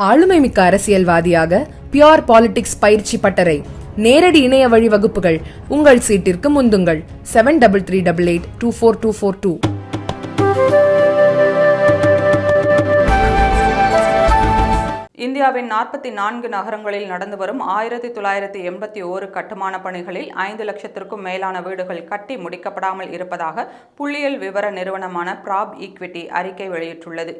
ஆளுமைமிக்க அரசியல்வாதியாக pure politics பயிற்சி பட்டறை. நேரடி இணைய வழி வகுப்புகள். உங்கள் சீட்டிற்கு முந்துங்கள். Seven double three double eight two four two four two இந்தியாவின் நாற்பத்தி நான்கு நகரங்களில் நடந்து வரும் ஆயிரத்தி தொள்ளாயிரத்தி எண்பத்தி ஓரு கட்டுமான பணிகளில் ஐந்து லட்சத்திற்கும் மேலான வீடுகள் கட்டி முடிக்கப்படாமல் இருப்பதாக புள்ளியியல் விவர நிறுவனமான பிராப் ஈக்விட்டி அறிக்கை வெளியிட்டுள்ளது.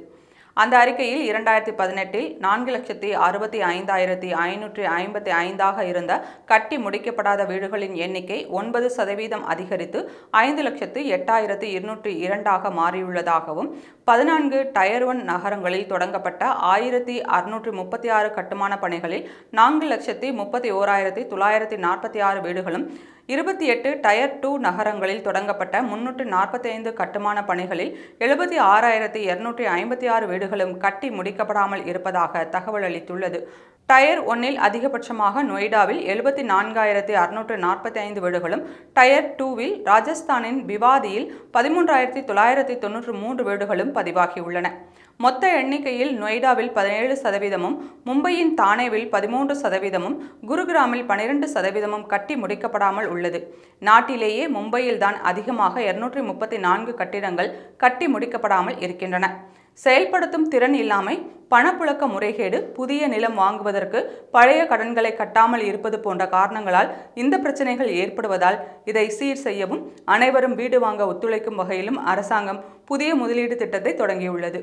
அந்த அறிக்கையில் இரண்டாயிரத்தி பதினெட்டில் நான்கு லட்சத்தி அறுபத்தி ஐந்தாயிரத்தி ஐநூற்றி ஐம்பத்தி ஐந்தாக இருந்த கட்டி முடிக்கப்படாத வீடுகளின் எண்ணிக்கை ஒன்பது சதவீதம் அதிகரித்து ஐந்து லட்சத்து எட்டாயிரத்தி இருநூற்றி இரண்டாக மாறியுள்ளதாகவும் பதினான்கு டயர் ஒன் நகரங்களில் தொடங்கப்பட்ட ஆயிரத்தி அறுநூற்றி முப்பத்தி ஆறு கட்டுமான பணிகளில் நான்கு லட்சத்தி முப்பத்தி ஓராயிரத்தி தொள்ளாயிரத்தி நாற்பத்தி ஆறு வீடுகளும் இருபத்தி எட்டு டயர் டூ நகரங்களில் தொடங்கப்பட்ட முன்னூற்று நாற்பத்தி ஐந்து கட்டுமான பணிகளில் எழுபத்தி ஆறாயிரத்தி இருநூற்றி ஐம்பத்தி ஆறு வீடுகளும் கட்டி முடிக்கப்படாமல் இருப்பதாக தகவல் அளித்துள்ளது. டயர் ஒன்னில் அதிகபட்சமாக நொய்டாவில் எழுபத்தி நான்காயிரத்தி அறுநூற்று நாற்பத்தி ஐந்து வீடுகளும் டயர் டூவில் ராஜஸ்தானின் பிவாதியில் பதிமூன்றாயிரத்தி தொள்ளாயிரத்தி தொன்னூற்று மூன்று வீடுகளும் பதிவாகியுள்ளன. மொத்த எண்ணிக்கையில் நொய்டாவில் பதினேழு சதவீதமும் மும்பையின் தானேவில் பதிமூன்று சதவீதமும் குருகிராமில் பனிரெண்டு சதவீதமும் கட்டி முடிக்கப்படாமல் உள்ளது. நாட்டிலேயே மும்பையில்தான் அதிகமாக இருநூற்றி முப்பத்தி நான்கு கட்டிடங்கள் கட்டி முடிக்கப்படாமல் இருக்கின்றன. செயல்படுத்தும் திறன் இல்லாமை பணப்புழக்க முறைகேடு புதிய நிலம் வாங்குவதற்கு பழைய கடன்களை கட்டாமல் இருப்பது போன்ற காரணங்களால் இந்த பிரச்சனைகள் ஏற்படுவதால் இதை சீர் செய்யவும் அனைவரும் வீடு வாங்க ஒத்துழைக்கும் வகையிலும் அரசாங்கம் புதிய முதலீடு திட்டத்தை தொடங்கியுள்ளது.